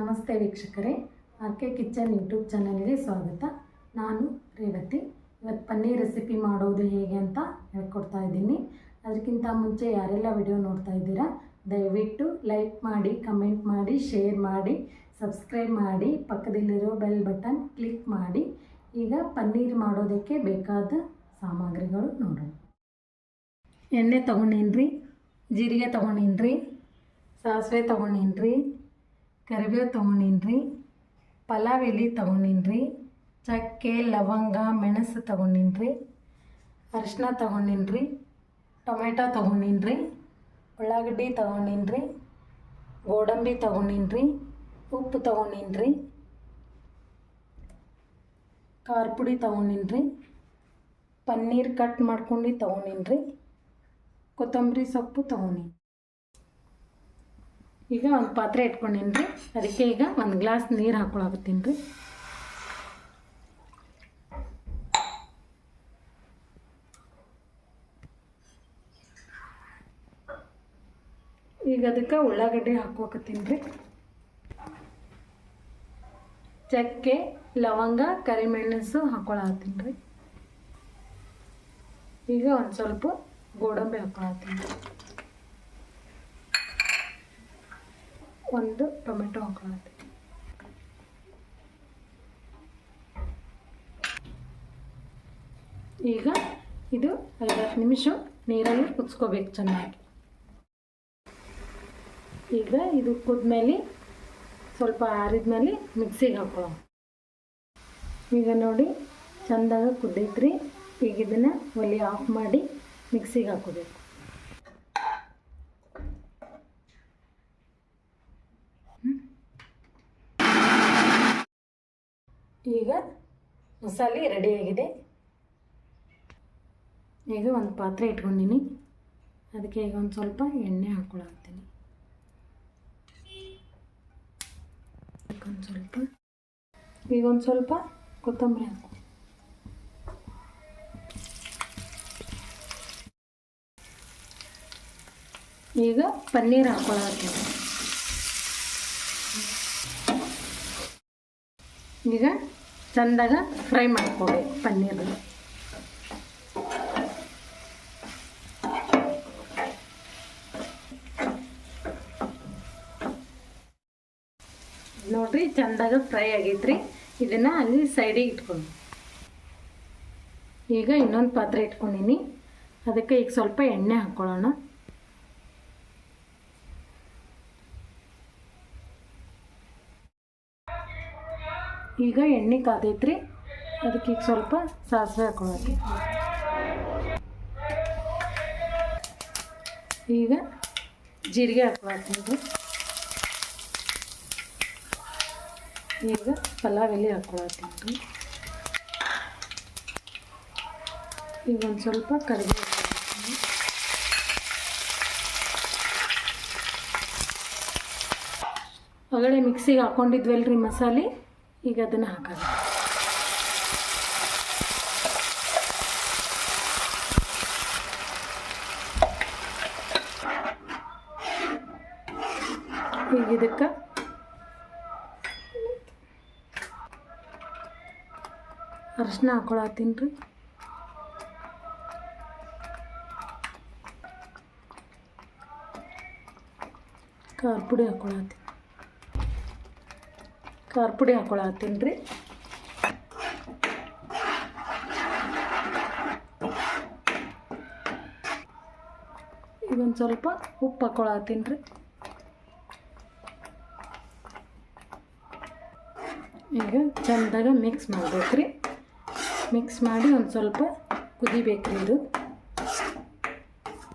ನಮಸ್ತೆ ವೀಕ್ಷಕರೇ R K kitchen YouTube ಚಾನಲ್ಗೆ ಸ್ವಾಗತ. ನಾನು ರೇವತಿ. ಇವತ್ತು ಪನ್ನೀರ್ ರೆಸಿಪಿ ಮಾಡೋದು ಹೇಗೆ ಅಂತ ಹೇಳ್ಕೊಡ್ತಾ ಇದ್ದೀನಿ. ಅದಕ್ಕಿಂತ ಮುಂಚೆ ಯಾರೆಲ್ಲ ವಿಡಿಯೋ ನೋಡ್ತಾ ಇದ್ದೀರಾ, ದಯವಿಟ್ಟು ಲೈಕ್ ಮಾಡಿ, ಕಮೆಂಟ್ ಮಾಡಿ, ಶೇರ್ ಮಾಡಿ, ಸಬ್ಸ್ಕ್ರೈಬ್ ಮಾಡಿ, ಪಕ್ಕದಲ್ಲಿರೋ ಬೆಲ್ ಬಟನ್ ಕ್ಲಿಕ್ ಮಾಡಿ. ಈಗ ಪನ್ನೀರ್ ಮಾಡೋದಕ್ಕೆ ಬೇಕಾದ ಸಾಮಗ್ರಿಗಳು ನೋಡೋಣ. ಎಣ್ಣೆ ತೊಗೊಂಡೇನ್ರಿ, ಜೀರಿಗೆ ತೊಗೊಂಡೇನ್ರಿ, ಸಾಸಿವೆ ತೊಗೊಂಡೀನಿ ಕರಿಬೇವು ತೊಗೊಂಡಿನ್ರಿ ಪಲಾವ್ ಎಲೆ ತೊಗೊಂಡಿನ್ರಿ, ಚಕ್ಕೆ, ಲವಂಗ, ಮೆಣಸು ತೊಗೊಂಡಿನ್ರಿ ಅರಿಶಿನ ತೊಗೊಂಡಿನ್ರಿ, ಟೊಮೆಟೊ ತೊಗೊಂಡಿನ್ರಿ, ಉಳ್ಳಾಗಡ್ಡಿ ತೊಗೊಂಡಿನ್ರಿ, ಗೋಡಂಬಿ ತೊಗೊಂಡಿನ್ರಿ, ಉಪ್ಪು ತೊಗೊಂಡಿನ್ರಿ, ಖಾರ ಪುಡಿ ತೊಗೊಂಡಿನ್ರಿ, ಪನ್ನೀರ್ ಕಟ್ ಮಾಡ್ಕೊಂಡು ತೊಗೊಂಡಿನ್ರಿ, ಕೊತ್ತಂಬರಿ ಸೊಪ್ಪು ತೊಗೊಂಡೀನಿ ಈಗ ಒಂದು ಪಾತ್ರೆ ಇಟ್ಕೊಂಡಿನಿ ರೀ ಅದಕ್ಕೆ ಈಗ ಒಂದು ಗ್ಲಾಸ್ ನೀರು ಹಾಕೊಳಕತ್ತೀನಿ ರೀ ಈಗ ಅದಕ್ಕೆ ಉಳ್ಳಾಗಡ್ಡಿ ಹಾಕೋಕತ್ತೀನಿ ರೀ ಚಕ್ಕೆ, ಲವಂಗ, ಕರಿಮೆಣಸು ಹಾಕೊಳತ್ತೀನಿ ರೀ ಈಗ ಒಂದು ಸ್ವಲ್ಪ ಗೋಡಂಬಿ ಹಾಕೊಳತ್ತೀನಿ ರೀ ಒಂದು ಟೊಮೆಟೊ ಹಾಕೊಳ್ಳೋದು ಈಗ ಇದು ಐದಾರು ನಿಮಿಷ ನೀರಲ್ಲಿ ಕುದಿಸ್ಕೋಬೇಕು ಚೆನ್ನಾಗಿ. ಈಗ ಇದು ಕುದ್ಮೇಲೆ ಸ್ವಲ್ಪ ಆರಿದ್ಮೇಲೆ ಮಿಕ್ಸಿಗೆ ಹಾಕೊಳ್ಳೋ ಈಗ ನೋಡಿ ಚಂದಾಗ ಕುದ್ದೈತ್ರಿ ಈಗ ಇದನ್ನು ಒಲೆ ಆಫ್ ಮಾಡಿ ಮಿಕ್ಸಿಗೆ ಹಾಕೋಬೇಕು ಈಗ ಮಸಾಲೆ ರೆಡಿಯಾಗಿದೆ ಈಗ ಒಂದು ಪಾತ್ರೆ ಇಟ್ಕೊಂಡಿನಿ. ಅದಕ್ಕೆ ಈಗ ಒಂದು ಸ್ವಲ್ಪ ಎಣ್ಣೆ ಹಾಕ್ಕೊಳತ್ತೀನಿ ಒಂದು ಸ್ವಲ್ಪ, ಈಗ ಒಂದು ಸ್ವಲ್ಪ ಕೊತ್ತಂಬರಿ ಹಾಕ್ತೀನಿ. ಈಗ ಪನ್ನೀರ್ ಹಾಕ್ಕೊಳತ್ತೀನಿ ಈಗ ಚಂದಾಗ ಫ್ರೈ ಮಾಡ್ಕೋಬೇಕು ಪನ್ನೀರ್ ನೋಡ್ರಿ ಚಂದಾಗ ಫ್ರೈ ಆಗೈತ್ರಿ. ಇದನ್ನ ಅಲ್ಲಿ ಸೈಡಿಗೆ ಇಟ್ಕೊಂಡು ಈಗ ಇನ್ನೊಂದು ಪಾತ್ರೆ ಇಟ್ಕೊಂಡಿನಿ. ಅದಕ್ಕೆ ಈಗ ಸ್ವಲ್ಪ ಎಣ್ಣೆ ಹಾಕ್ಕೊಳ್ಳೋಣ ಈಗ ಎಣ್ಣೆ ಕಾದೈತ್ರಿ. ಅದಕ್ಕೆ ಈಗ ಸ್ವಲ್ಪ ಸಾಸಿವೆ ಹಾಕೊಳಕ್ಕೆ. ಈಗ ಜೀರಿಗೆ ಹಾಕೊಳತ್ತೀನಿ ಈಗ ಪಲಾವ್ ಎಲೆ ಹಾಕೊಳತ್ತೀನಿ ಈಗ ಒಂದು ಸ್ವಲ್ಪ ಕರಿಬೇವು ಒಳಗಡೆ ಮಿಕ್ಸಿಗೆ ಹಾಕೊಂಡಿದ್ವಲ್ರಿ ಮಸಾಲೆ. ಈಗ ಅದನ್ನು ಹಾಕೋದು ಈಗ ಇದಕ್ಕೆ ಅರಿಶಿನ ಹಾಕೊಳತ್ತೀನಿ ರೀ. ಖಾರ ಪುಡಿ ಹಾಕೊಳತ್ತೀನಿ ಖಾರ ಪುಡಿ ಹಾಕೊಳತ್ತೀನಿ ರೀ ಇದೊಂದು ಸ್ವಲ್ಪ ಉಪ್ಪು ಹಾಕೊಳತ್ತೀನಿ ರೀ ಈಗ ಚೆಂದಾಗ ಮಿಕ್ಸ್ ಮಾಡ್ಬೇಕು ರೀ ಮಿಕ್ಸ್ ಮಾಡಿ ಒಂದು ಸ್ವಲ್ಪ ಕುದಿಬೇಕು ರೀ ಇದು.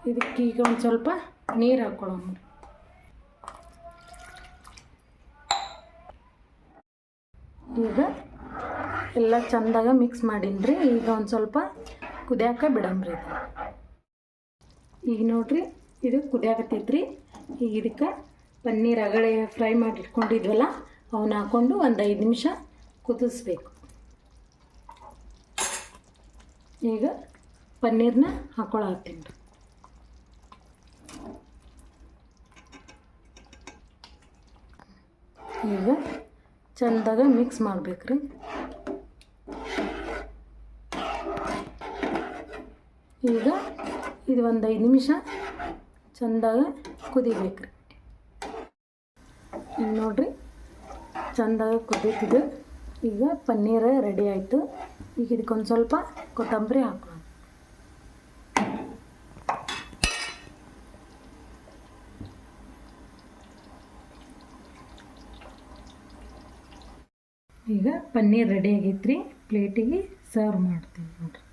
ಇದಕ್ಕೆ ಈಗ ಒಂದು ಸ್ವಲ್ಪ ನೀರು ಹಾಕ್ಕೊಳ್ಳೋಣ ಈಗ ಎಲ್ಲ ಚಂದಾಗ ಮಿಕ್ಸ್ ಮಾಡೀನಿ ಈಗ ಒಂದು ಸ್ವಲ್ಪ ಕುದಿಯಾಕ ಬಿಡಂಬ್ರಿ ಈಗ ನೋಡ್ರಿ, ಇದು ಕುದಿಯಾಕತ್ತೈತ್ರಿ. ಈಗ ಇದಕ್ಕೆ ಪನ್ನೀರ್ ಅಗಳೆ ಫ್ರೈ ಮಾಡಿ ಇಟ್ಕೊಂಡಿದ್ವಲ್ಲ ಅವನ್ನ ಹಾಕ್ಕೊಂಡು ಒಂದು ಐದು ನಿಮಿಷ ಕುದಿಸ್ಬೇಕು. ಈಗ ಪನ್ನೀರ್ನ ಹಾಕ್ಕೊಳತ್ತೀನಿ ರೀ ಈಗ ಚಂದಾಗ ಮಿಕ್ಸ್ ಮಾಡ್ಬೇಕ್ರಿ. ಈಗ ಇದು ಒಂದು ಐದು ನಿಮಿಷ ಚಂದಾಗ ಕುದಿಬೇಕ್ರಿ. ಈಗ ನೋಡ್ರಿ, ಚಂದಾಗ ಕುದೀತಿದೆ. ಈಗ ಪನ್ನೀರ ರೆಡಿ ಆಯಿತು. ಈಗ ಇದಕ್ಕೊಂದು ಸ್ವಲ್ಪ ಕೊತ್ತಂಬರಿ ಹಾಕೋಣ ಈಗ ಪನ್ನೀರ್ ರೆಡಿ ಆಗೈತ್ರಿ ಪ್ಲೇಟಿಗೆ ಸರ್ವ್ ಮಾಡ್ತೀನಿ ನೋಡ್ರಿ.